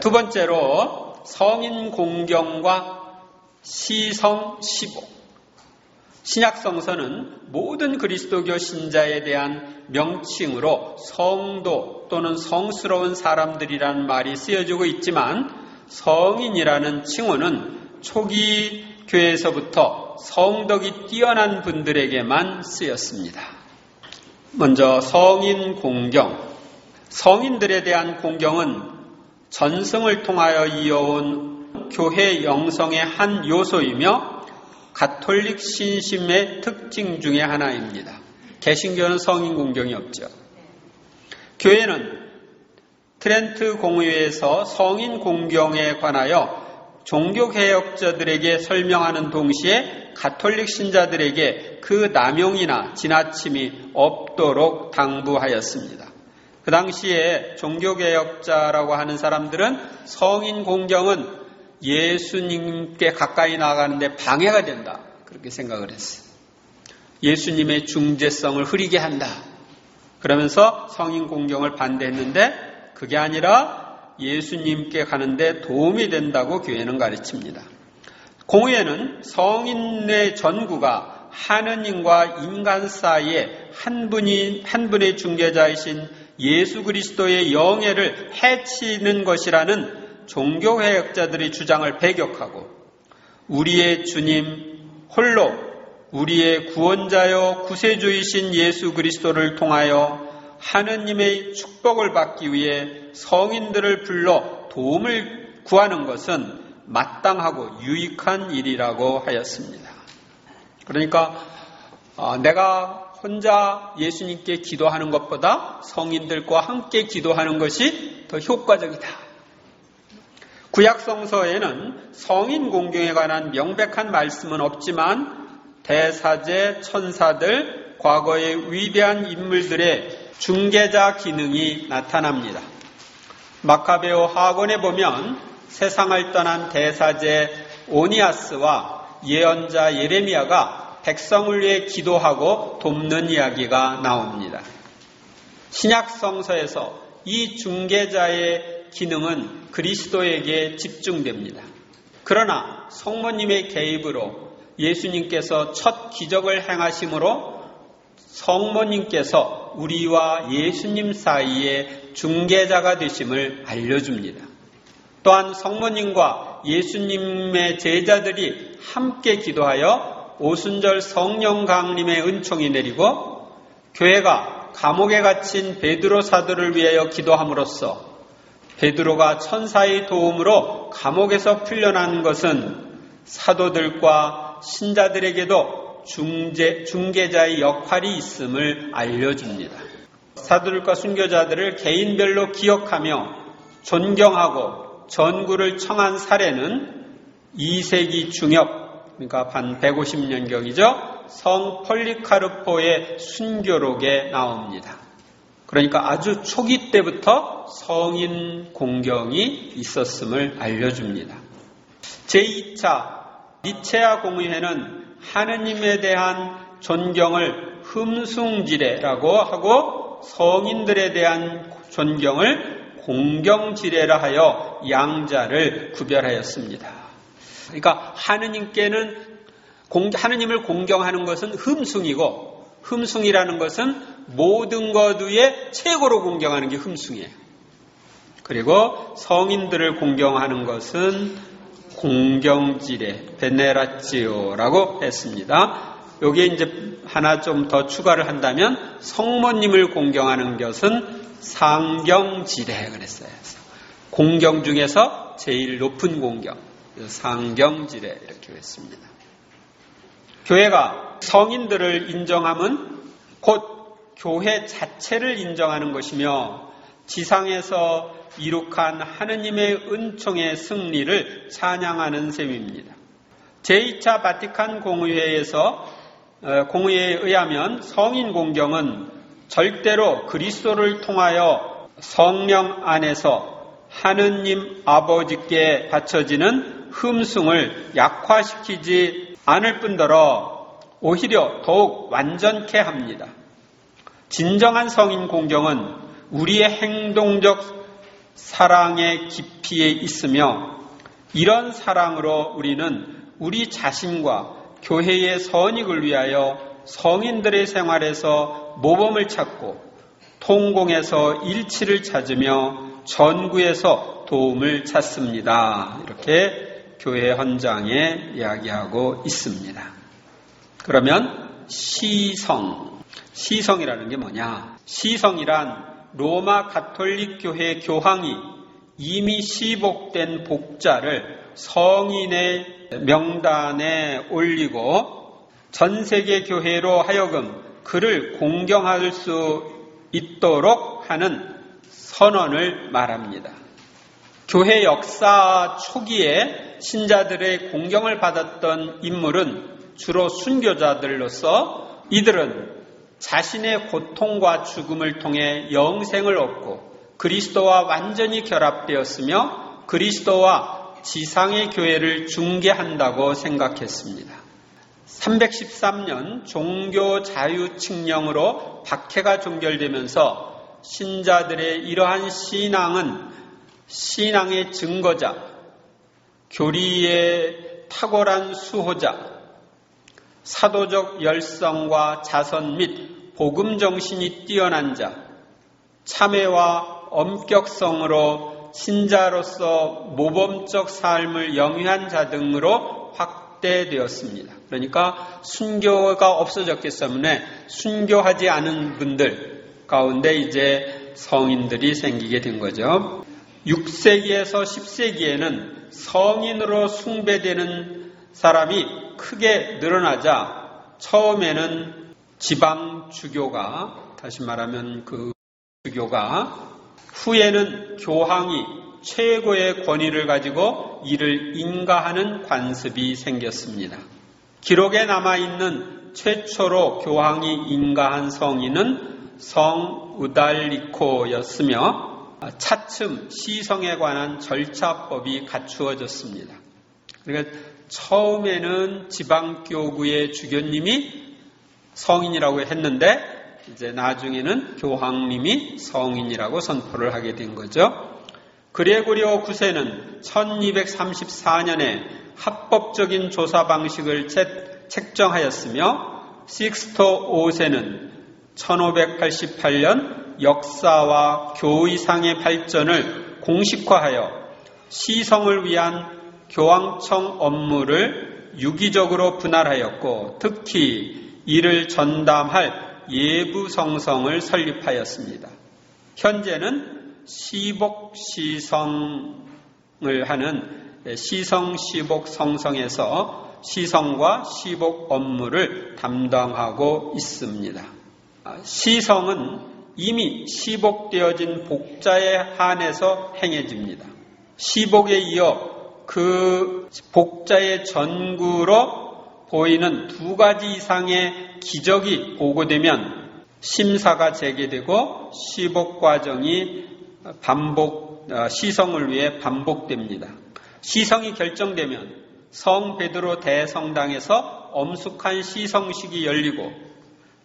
두 번째로 성인 공경과 시성 시복. 신약 성서는 모든 그리스도교 신자에 대한 명칭으로 성도 또는 성스러운 사람들이란 말이 쓰여지고 있지만 성인이라는 칭호는 초기 교회에서부터 성덕이 뛰어난 분들에게만 쓰였습니다. 먼저 성인 공경. 성인들에 대한 공경은 전승을 통하여 이어온 교회 영성의 한 요소이며 가톨릭 신심의 특징 중의 하나입니다. 개신교는 성인 공경이 없죠. 교회는 트렌트 공의회에서 성인 공경에 관하여 종교 개혁자들에게 설명하는 동시에 가톨릭 신자들에게 그 남용이나 지나침이 없도록 당부하였습니다. 그 당시에 종교개혁자라고 하는 사람들은 성인 공경은 예수님께 가까이 나가는데 방해가 된다. 그렇게 생각을 했어요. 예수님의 중재성을 흐리게 한다. 그러면서 성인 공경을 반대했는데 그게 아니라 예수님께 가는데 도움이 된다고 교회는 가르칩니다. 공회는 성인의 전구가 하느님과 인간 사이에 한 분이 한 분의 중재자이신 예수 그리스도의 영예를 해치는 것이라는 종교개혁자들의 주장을 배격하고 우리의 주님 홀로 우리의 구원자여 구세주이신 예수 그리스도를 통하여 하느님의 축복을 받기 위해 성인들을 불러 도움을 구하는 것은 마땅하고 유익한 일이라고 하였습니다. 그러니까 어, 내가 혼자 예수님께 기도하는 것보다 성인들과 함께 기도하는 것이 더 효과적이다. 구약성서에는 성인 공경에 관한 명백한 말씀은 없지만 대사제, 천사들, 과거의 위대한 인물들의 중개자 기능이 나타납니다. 마카베오 하곤에 보면 세상을 떠난 대사제 오니아스와 예언자 예레미야가 백성을 위해 기도하고 돕는 이야기가 나옵니다. 신약 성서에서 이 중개자의 기능은 그리스도에게 집중됩니다. 그러나 성모님의 개입으로 예수님께서 첫 기적을 행하심으로 성모님께서 우리와 예수님 사이에 중개자가 되심을 알려줍니다. 또한 성모님과 예수님의 제자들이 함께 기도하여 오순절 성령 강림의 은총이 내리고 교회가 감옥에 갇힌 베드로 사도를 위하여 기도함으로써 베드로가 천사의 도움으로 감옥에서 풀려난 것은 사도들과 신자들에게도 중재, 중개자의 역할이 있음을 알려줍니다. 사도들과 순교자들을 개인별로 기억하며 존경하고 전구를 청한 사례는 2세기 중엽, 그러니까 반 150년경이죠. 성 폴리카르포의 순교록에 나옵니다. 그러니까 아주 초기 때부터 성인 공경이 있었음을 알려줍니다. 제2차 니체아 공의회는 하느님에 대한 존경을 흠숭지례라고 하고 성인들에 대한 존경을 공경지례라 하여 양자를 구별하였습니다. 그러니까 하느님께는 하느님을 공경하는 것은 흠숭이고 흠숭이라는 것은 모든 것 위에 최고로 공경하는 게 흠숭이에요. 그리고 성인들을 공경하는 것은 공경지례, 베네라치오라고 했습니다. 여기에 이제 하나 좀 더 추가를 한다면 성모님을 공경하는 것은 상경지례 그랬어요. 공경 중에서 제일 높은 공경, 상경지례 이렇게 했습니다. 교회가 성인들을 인정함은 곧 교회 자체를 인정하는 것이며 지상에서 이룩한 하느님의 은총의 승리를 찬양하는 셈입니다. 제2차 바티칸 공의회에서 어, 공의회에 의하면 성인 공경은 절대로 그리스도를 통하여 성령 안에서 하느님 아버지께 바쳐지는 흠숭을 약화시키지 않을 뿐더러 오히려 더욱 완전케 합니다. 진정한 성인 공경은 우리의 행동적 사랑의 깊이에 있으며 이런 사랑으로 우리는 우리 자신과 교회의 선익을 위하여 성인들의 생활에서 모범을 찾고 통공에서 일치를 찾으며 전구에서 도움을 찾습니다. 이렇게 교회 헌장에 이야기하고 있습니다. 그러면 시성, 시성이라는 게 뭐냐? 시성이란 로마 가톨릭 교회 교황이 이미 시복된 복자를 성인의 명단에 올리고 전 세계 교회로 하여금 그를 공경할 수 있도록 하는 선언을 말합니다. 교회 역사 초기에 신자들의 공경을 받았던 인물은 주로 순교자들로서 이들은 자신의 고통과 죽음을 통해 영생을 얻고 그리스도와 완전히 결합되었으며 그리스도와 지상의 교회를 중개한다고 생각했습니다. 313년 종교 자유 칙령으로 박해가 종결되면서 신자들의 이러한 신앙은 신앙의 증거자, 교리의 탁월한 수호자, 사도적 열성과 자선 및 복음 정신이 뛰어난 자, 참회와 엄격성으로 신자로서 모범적 삶을 영위한 자 등으로 확대되었습니다. 그러니까 순교가 없어졌기 때문에 순교하지 않은 분들 가운데 이제 성인들이 생기게 된 거죠. 6세기에서 10세기에는 성인으로 숭배되는 사람이 크게 늘어나자 처음에는 지방 주교가 다시 말하면 그 주교가 후에는 교황이 최고의 권위를 가지고 이를 인가하는 관습이 생겼습니다. 기록에 남아있는 최초로 교황이 인가한 성인은 성 우달리코였으며 차츰 시성에 관한 절차법이 갖추어졌습니다. 그러니까 처음에는 지방교구의 주교님이 성인이라고 했는데 이제 나중에는 교황님이 성인이라고 선포를 하게 된 거죠. 그레고리오 9세는 1234년에 합법적인 조사 방식을 책정하였으며 식스토 5세는 1588년 역사와 교의상의 발전을 공식화하여 시성을 위한 교황청 업무를 유기적으로 분할하였고 특히 이를 전담할 예부성성을 설립하였습니다. 현재는 시복시성을 하는 시성시복성성에서 시성과 시복 업무를 담당하고 있습니다. 시성은 이미 시복되어진 복자에 한해서 행해집니다. 시복에 이어 그 복자의 전구로 보이는 두 가지 이상의 기적이 보고되면 심사가 재개되고 시복 과정이 반복 어, 시성을 위해 반복됩니다. 시성이 결정되면 성 베드로 대성당에서 엄숙한 시성식이 열리고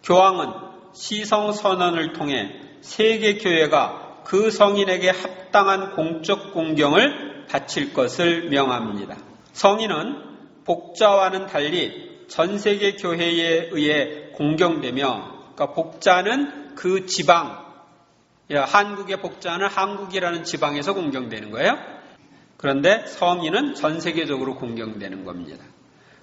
교황은 시성 선언을 통해 세계 교회가 그 성인에게 합당한 공적 공경을 바칠 것을 명합니다. 성인은 복자와는 달리 전 세계 교회에 의해 공경되며 그러니까 복자는 그 지방 한국의 복자는 한국이라는 지방에서 공경되는 거예요. 그런데 성인은 전 세계적으로 공경되는 겁니다.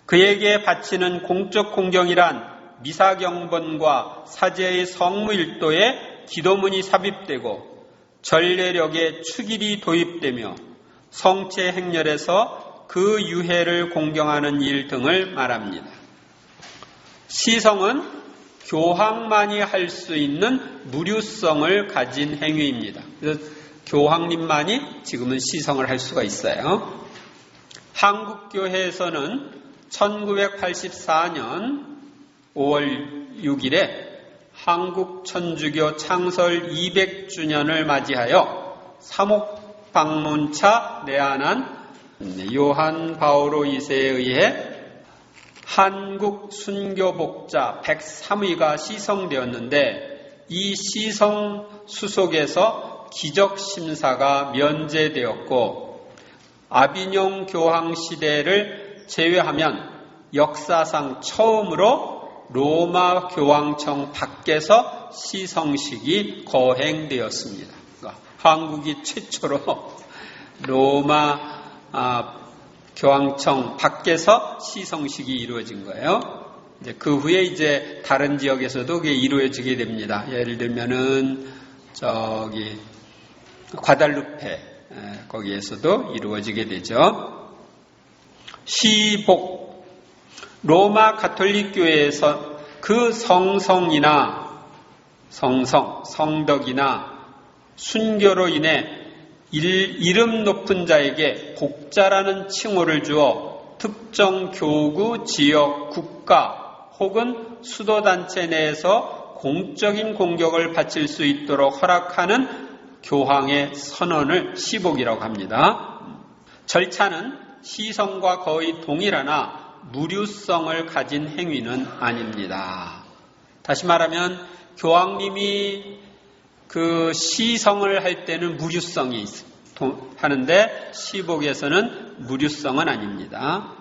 그에게 바치는 공적 공경이란 미사경번과 사제의 성무일도에 기도문이 삽입되고 전례력에 축일이 도입되며 성체 행렬에서 그 유해를 공경하는 일 등을 말합니다. 시성은 교황만이 할 수 있는 무류성을 가진 행위입니다. 그래서 교황님만이 지금은 시성을 할 수가 있어요. 한국교회에서는 1984년 5월 6일에 한국 천주교 창설 200주년을 맞이하여 사목 방문차 내한한 요한 바오로 2세에 의해 한국 순교복자 103위가 시성되었는데 이 시성 수속에서 기적 심사가 면제되었고 아비뇽 교황 시대를 제외하면 역사상 처음으로 로마 교황청 밖에서 시성식이 거행되었습니다. 그러니까 한국이 최초로 로마 아, 교황청 밖에서 시성식이 이루어진 거예요. 그 후에 이제 다른 지역에서도 그게 이루어지게 됩니다. 예를 들면은 저기 과달루페 거기에서도 이루어지게 되죠. 시복 로마 가톨릭 교회에서 그 성성이나 성성, 성덕이나 순교로 인해 일, 이름 높은 자에게 복자라는 칭호를 주어 특정 교구, 지역, 국가 혹은 수도단체 내에서 공적인 공격을 바칠 수 있도록 허락하는 교황의 선언을 시복이라고 합니다. 절차는 시성과 거의 동일하나 무류성을 가진 행위는 아닙니다. 다시 말하면 교황님이 그 시성을 할 때는 무류성이 하는데 시복에서는 무류성은 아닙니다.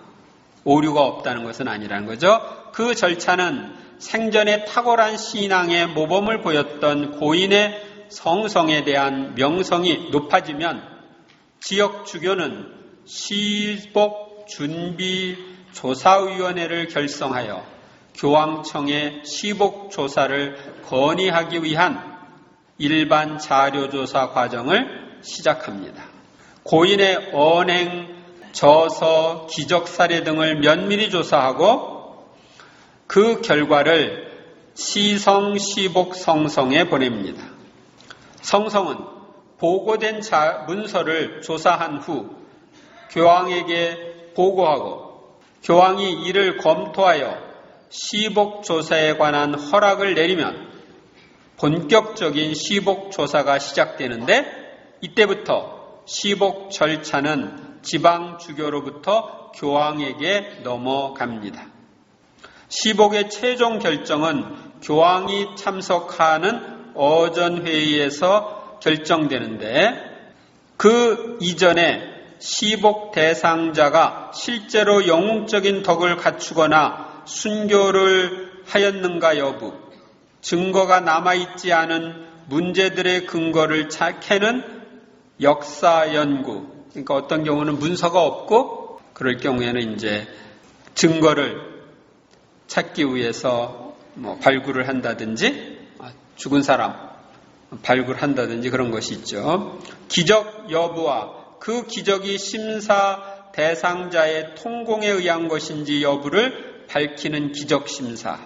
오류가 없다는 것은 아니라는 거죠. 그 절차는 생전에 탁월한 신앙의 모범을 보였던 고인의 성성에 대한 명성이 높아지면 지역 주교는 시복 준비 조사위원회를 결성하여 교황청의 시복 조사를 건의하기 위한 일반 자료조사 과정을 시작합니다. 고인의 언행, 저서, 기적 사례 등을 면밀히 조사하고 그 결과를 시성, 시복, 성성에 보냅니다. 성성은 보고된 자, 문서를 조사한 후 교황에게 보고하고 교황이 이를 검토하여 시복 조사에 관한 허락을 내리면 본격적인 시복 조사가 시작되는데 이때부터 시복 절차는 지방 주교로부터 교황에게 넘어갑니다. 시복의 최종 결정은 교황이 참석하는 어전 회의에서 결정되는데 그 이전에 시복 대상자가 실제로 영웅적인 덕을 갖추거나 순교를 하였는가 여부, 증거가 남아있지 않은 문제들의 근거를 캐는 역사 연구. 그러니까 어떤 경우는 문서가 없고 그럴 경우에는 이제 증거를 찾기 위해서 뭐 발굴을 한다든지 아, 죽은 사람 발굴한다든지 그런 것이 있죠. 기적 여부와 그 기적이 심사 대상자의 통공에 의한 것인지 여부를 밝히는 기적 심사.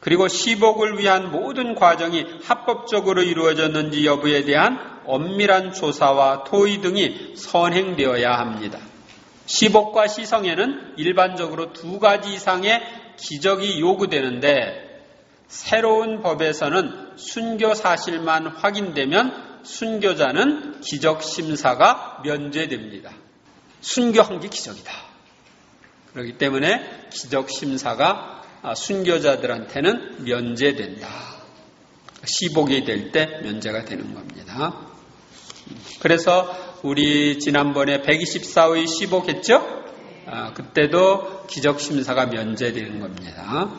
그리고 시복을 위한 모든 과정이 합법적으로 이루어졌는지 여부에 대한 엄밀한 조사와 토의 등이 선행되어야 합니다. 시복과 시성에는 일반적으로 두 가지 이상의 기적이 요구되는데 새로운 법에서는 순교 사실만 확인되면 순교자는 기적 심사가 면제됩니다. 순교한 게 기적이다. 그렇기 때문에 기적 심사가 순교자들한테는 면제된다. 시복이 될 때 면제가 되는 겁니다. 그래서 우리 지난번에 124의 시복했죠? 아, 그때도 기적 심사가 면제되는 겁니다.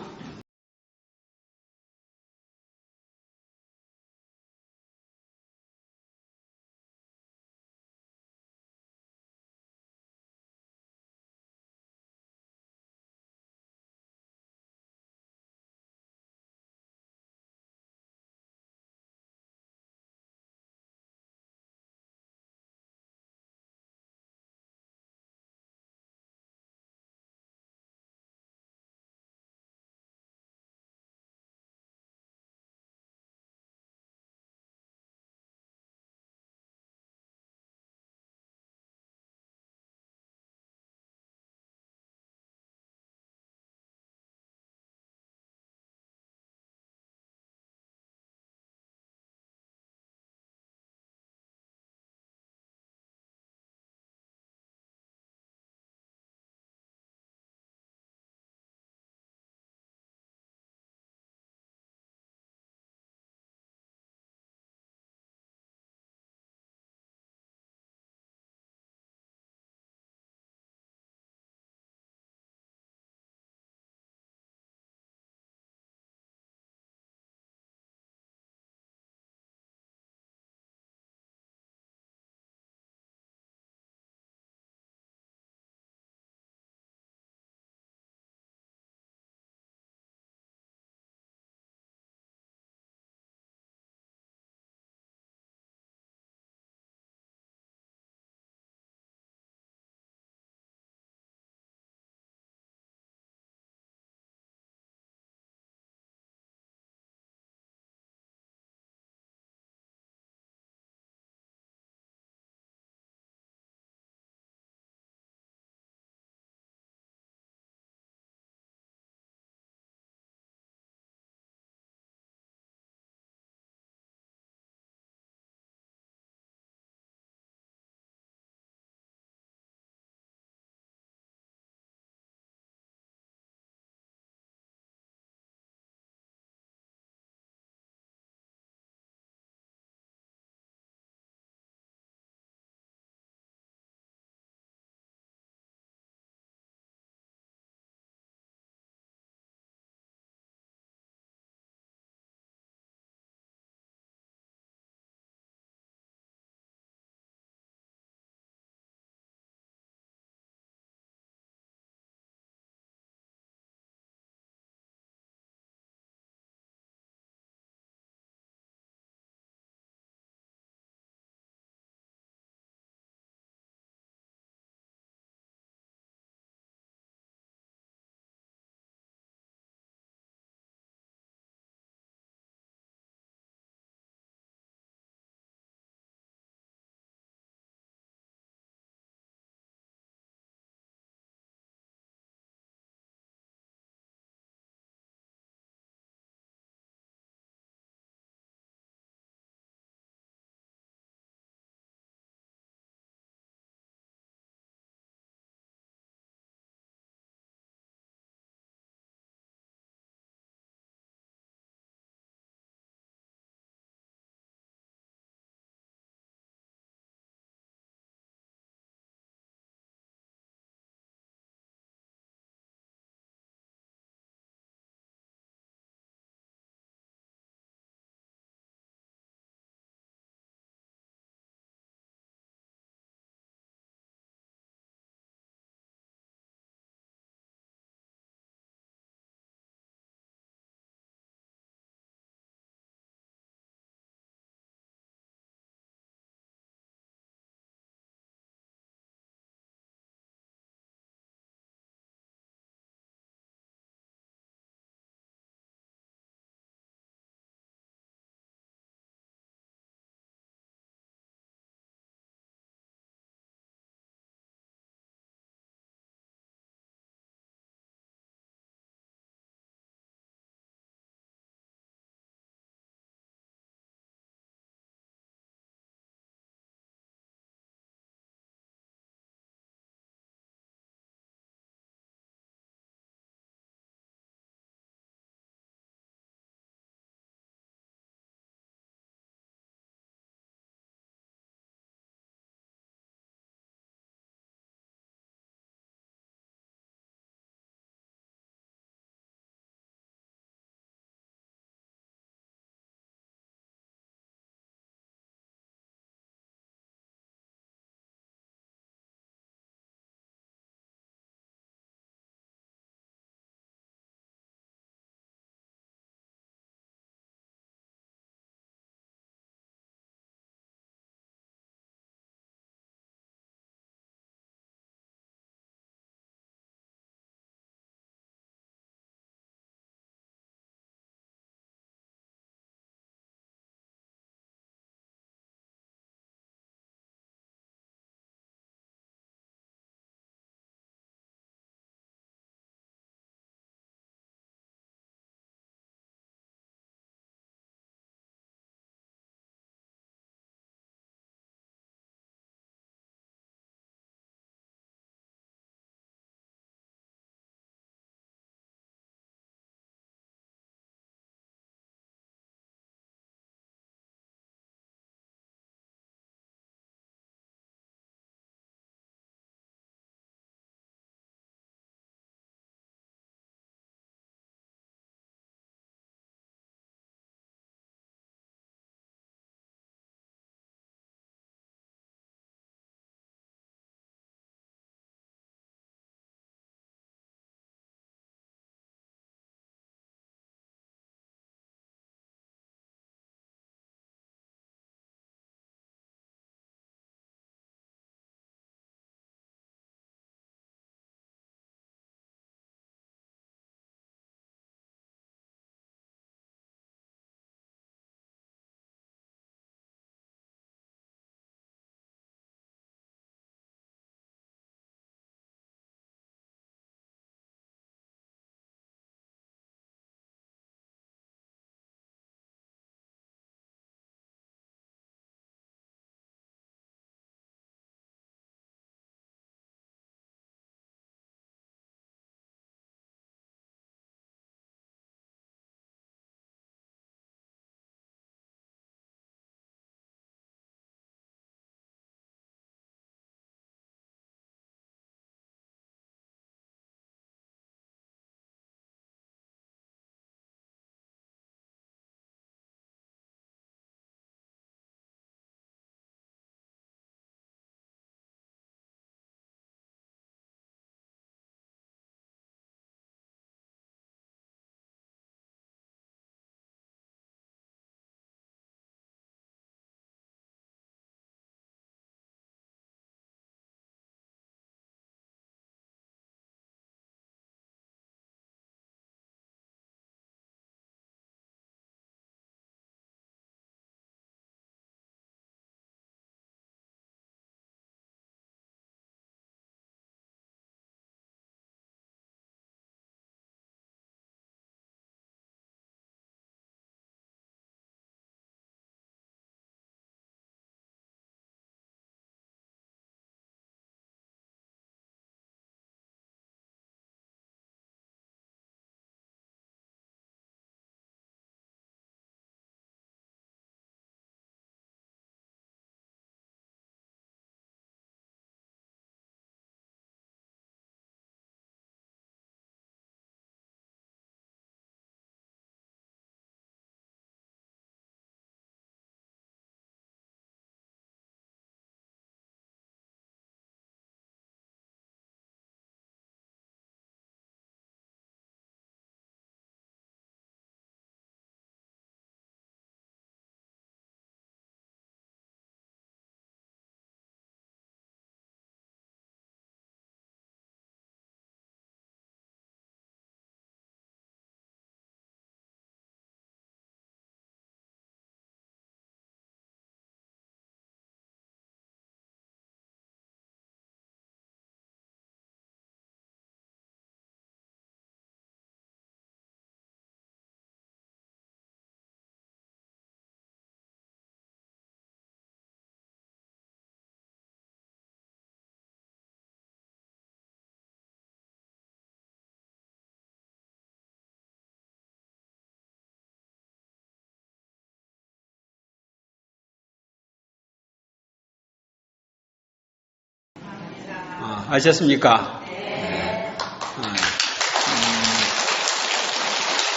아, 아셨습니까? 네. 아, 음.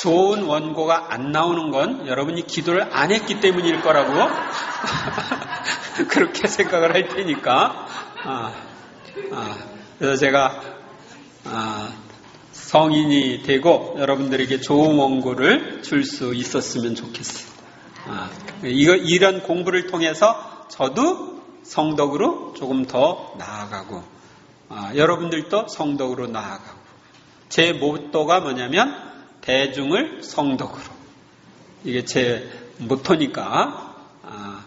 좋은 원고가 안 나오는 건 여러분이 기도를 안 했기 때문일 거라고 그렇게 생각을 할 테니까 아, 아, 그래서 제가 아, 성인이 되고 여러분들에게 좋은 원고를 줄 수 있었으면 좋겠어요. 아, 이거, 이런 공부를 통해서 저도 성덕으로 조금 더 나아가고 아, 여러분들도 성덕으로 나아가고 제 모토가 뭐냐면 대중을 성덕으로 이게 제 모토니까 아,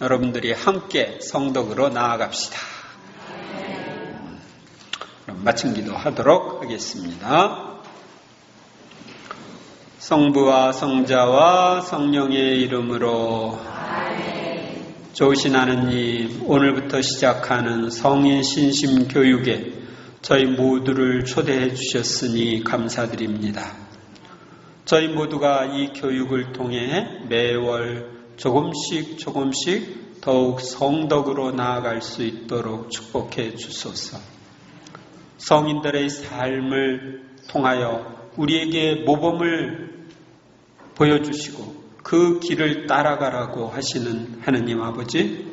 여러분들이 함께 성덕으로 나아갑시다. 그럼 마침 기도하도록 하겠습니다. 성부와 성자와 성령의 이름으로 좋으신 하느님 오늘부터 시작하는 성인 신심 교육에 저희 모두를 초대해 주셨으니 감사드립니다. 저희 모두가 이 교육을 통해 매월 조금씩 조금씩 더욱 성덕으로 나아갈 수 있도록 축복해 주소서. 성인들의 삶을 통하여 우리에게 모범을 보여주시고 그 길을 따라가라고 하시는 하느님 아버지,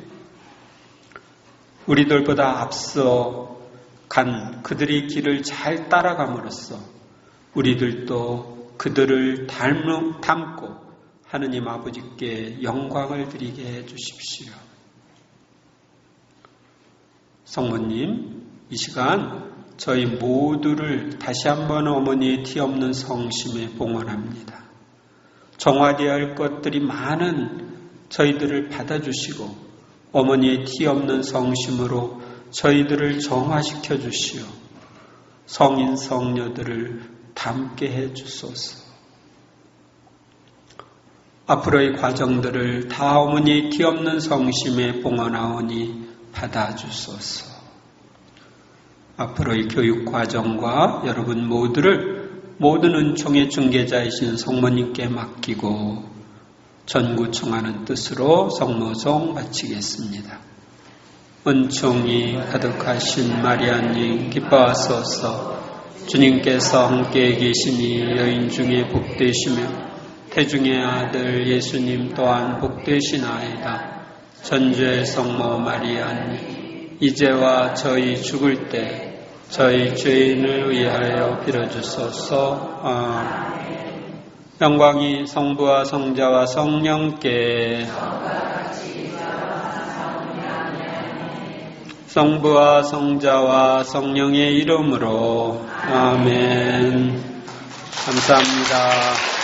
우리들보다 앞서 간 그들의 길을 잘 따라감으로써 우리들도 그들을 닮, 닮고 하느님 아버지께 영광을 드리게 해 주십시오. 성모님, 이 시간 저희 모두를 다시 한번 어머니의 티 없는 성심에 봉헌합니다. 정화되어야 할 것들이 많은 저희들을 받아주시고 어머니의 티 없는 성심으로 저희들을 정화시켜 주시어 성인 성녀들을 닮게 해 주소서. 앞으로의 과정들을 다 어머니의 티 없는 성심에 봉헌하오니 받아 주소서. 앞으로의 교육 과정과 여러분 모두를 모든 은총의 중개자이신 성모님께 맡기고 전구청하는 뜻으로 성모송 마치겠습니다. 은총이 가득하신 마리아님 기뻐하소서 주님께서 함께 계시니 여인 중에 복되시며 태중의 아들 예수님 또한 복되시나이다. 전주의 성모 마리아님 이제와 저희 죽을 때 저희 죄인을 위하여 빌어주소서. 아. 영광이 성부와 성자와 성령께 성부와 성자와 성령의 이름으로 아멘. 감사합니다.